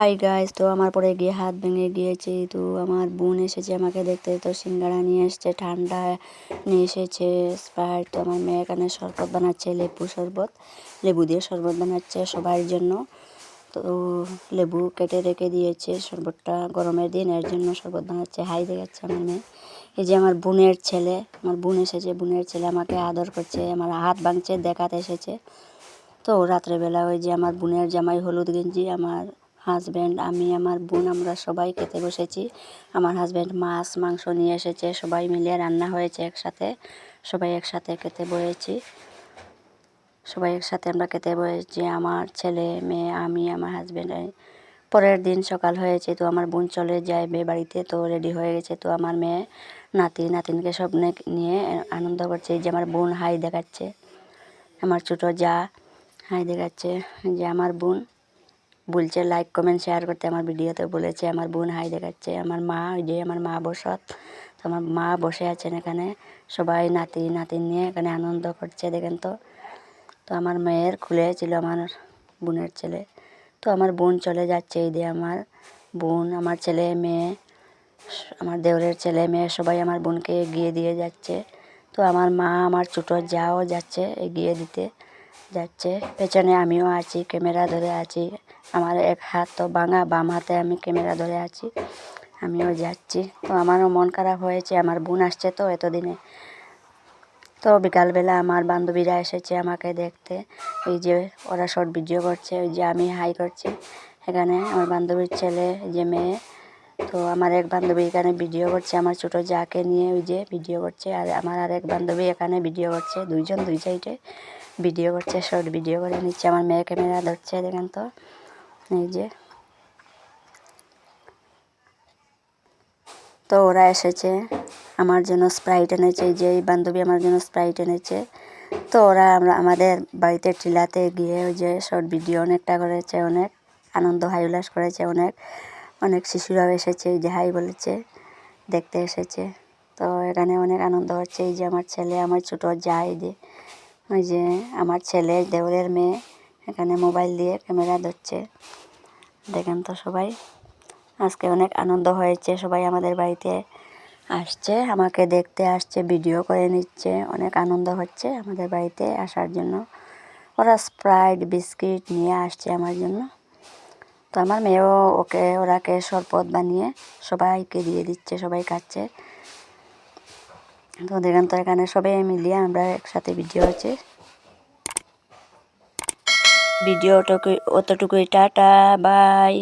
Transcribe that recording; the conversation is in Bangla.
হাই গাইস তো আমার পরে গিয়ে হাত ভেঙে গিয়েছে, তো আমার বোন এসেছে আমাকে দেখতে, তো সিঙ্গারা নিয়ে এসেছে, ঠান্ডা নিয়ে এসেছে স্প্রাইট তো আমার মেয়ে এখানে শরবত বানাচ্ছে, লেবু শরবত, লেবু দিয়ে শরবত বানাচ্ছে সবার জন্য, তো লেবু কেটে রেখে দিয়েছে শরবতটা গরমের দিন, এর জন্য শরবত বানাচ্ছে। হাই দেখাচ্ছে আমার মেয়ে। এই যে আমার বোনের ছেলে, আমার বোন এসেছে, বোনের ছেলে আমাকে আদর করছে, আমার হাত ভাঙছে, দেখাতে এসেছে। তো রাত্রেবেলা ওই যে আমার বোনের জামাই হলুদ গেঞ্জি, আমার হাজব্যান্ড আমি, আমার বোন, আমরা সবাই খেতে বসেছি। আমার হাজব্যান্ড মাছ, মাংস নিয়ে এসেছে, সবাই মিলে রান্না হয়েছে একসাথে। সবাই একসাথে খেতে বসেছি। সবাই একসাথে আমরা খেতে বসেছি, আমার ছেলে, মেয়ে, আমি, আমার হাজব্যান্ড পরের দিন সকাল হয়েছে, তো আমার বোন চলে যায় মেয়ে বাড়িতে, তো রেডি হয়ে গেছে, তো আমার মেয়ে নাতি, নাতিনকে সব নিয়ে আনন্দ করছে। যে আমার বোন হাই দেখাচ্ছে, আমার ছোটো যা হাই দেখাচ্ছে যে আমার বোন বলছে লাইক কমেন্ট শেয়ার করতে। আমার ভিডিওতে বলেছে, আমার বোন হাই দেখাচ্ছে, আমার মা, ওই যে আমার মা বসত, তো আমার মা বসে আছেন এখানে। সবাই নাতি নাতিন নিয়ে এখানে আনন্দ করছে, দেখেন তো। তো আমার মেয়ের খুলে ছিল আমার বোনের ছেলে। তো আমার বোন চলে যাচ্ছে, এই দিয়ে আমার বোন, আমার ছেলে, মেয়ে। আমার দেওরের ছেলে মেয়ে সবাই আমার বোনকে এগিয়ে দিয়ে যাচ্ছে। তো আমার মা, আমার ছোটো যাও যাচ্ছে এগিয়ে দিতে যাচ্ছে। পেছনে আমিও আছি, ক্যামেরা ধরে আছি। আমার এক হাত তো ভাঙা, বাম হাতে আমি ক্যামেরা ধরে আছি, আমিও যাচ্ছি। তো আমারও মন খারাপ হয়েছে, আমার বোন আসছে তো এতদিনে। তো বিকালবেলা আমার বান্ধবীরা এসেছে আমাকে দেখতে। ওই যে ওরা শর্ট ভিডিও করছে, ওই যে আমি হাই করছি। এখানে আমার বান্ধবীর ছেলে, যে মেয়ে তো আমার এক বান্ধবী এখানে ভিডিও করছে, আমার ছোটো যাকে নিয়ে ওই যে ভিডিও করছে, আর আমার আর এক বান্ধবী এখানে ভিডিও করছে, দুইজন, দুই সাইডে ভিডিও করছে শর্ট ভিডিও করে নিচ্ছে, আমার মেয়ে ক্যামেরা ধরছে, দেখেন তো, এই যে। তো ওরা এসেছে, আমার জন্য স্প্রাইট এনেছে যে এই বান্ধবী আমার জন্য স্প্রাইট এনেছে। তো ওরা আমরা, আমাদের বাড়িতে টিলাতে গিয়ে ওই যে শর্ট ভিডিও অনেকটা করেছে অনেক, আনন্দ হাই উল্লাস করেছে অনেক। অনেক শিশুরাও এসেছে, এই যে হাই বলেছে, দেখতে এসেছে। তো এখানে অনেক আনন্দ হচ্ছে, এই যে আমার ছেলে, আমার ছোটো যা যে, ওই যে আমার ছেলে দেওরের মেয়ে, এখানে মোবাইল দিয়ে ক্যামেরা ধরছে। দেখেন তো সবাই, আজকে অনেক আনন্দ হয়েছে, সবাই আমাদের বাড়িতে আসছে, আমাকে দেখতে আসছে, ভিডিও করে নিচ্ছে, অনেক আনন্দ হচ্ছে আমাদের বাড়িতে আসার জন্য। ওরা স্প্রাইট বিস্কিট নিয়ে আসছে আমার জন্য। তো আমার মেয়েও ওকে, ওরাকে শরবত বানিয়ে সবাইকে দিয়ে দিচ্ছে, সবাই খাচ্ছে। তো দেখেন তো এখানে সবাই মিলিয়ে আমরা একসাথে ভিডিও হচ্ছে ভিডিওটুকু অতটুকুই, টাটা বাই